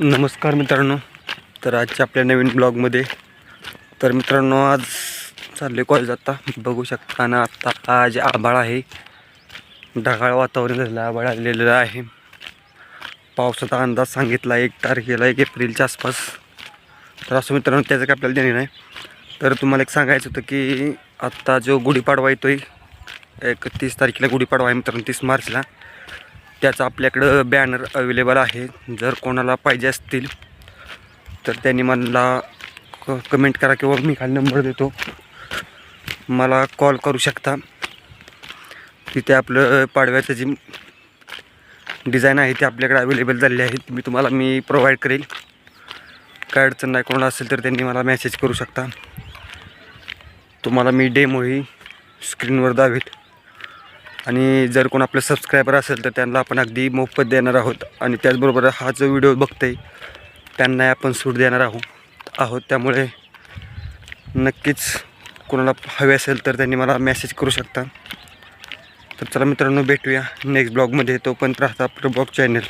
नमस्कार मित्रांनो तर आजच्या आपल्या नवीन ब्लॉगमध्ये तर मित्रांनो आज चालले कॉलेज आता. बघू शकता ना आत्ता आज आभाळ आहे. ढगाळ वातावरण झालं आभाळ आलेलं आहे. पावसाचा अंदाज सांगितला एक तारखेला एक एप्रिलच्या आसपास. तर असं मित्रांनो त्याचं काय आपल्याला देणे नाही. तर तुम्हाला एक सांगायचं होतं की आत्ता जो गुढीपाडवा येतो आहे एक तीस तारखेला गुढीपाडवा आहे मित्रांनो तीस मार्चला. त्याचा आपल्याकडं बॅनर अवेलेबल आहे. जर कोणाला पाहिजे असतील तर त्यांनी मला क कमेंट करा किंवा मी खाली नंबर देतो. मला कॉल करू शकता. तिथे आपलं पाडव्याचं जी डिझाईन आहे ते आपल्याकडे अवेलेबल झालेले आहेत मी तुम्हाला मी प्रोव्हाइड करेल. काय अडचण नाही कोणाला असेल तर त्यांनी मला मेसेज करू शकता. तुम्हाला मी डेमोही स्क्रीनवर दावेल आणि जर कोण आपलं सबस्क्रायबर असेल तर त्यांना आपण अगदी मोफत देणार आहोत. आणि त्याचबरोबर हा जो व्हिडिओ बघतोय त्यांनाही आपण सूट देणार आहोत आहोत. त्यामुळे नक्कीच कोणाला हवे असेल तर त्यांनी मला मेसेज करू शकता. तर चला मित्रांनो भेटूया नेक्स्ट ब्लॉगमध्ये तोपर्यंत राहता आपलं ब्लॉग चॅनल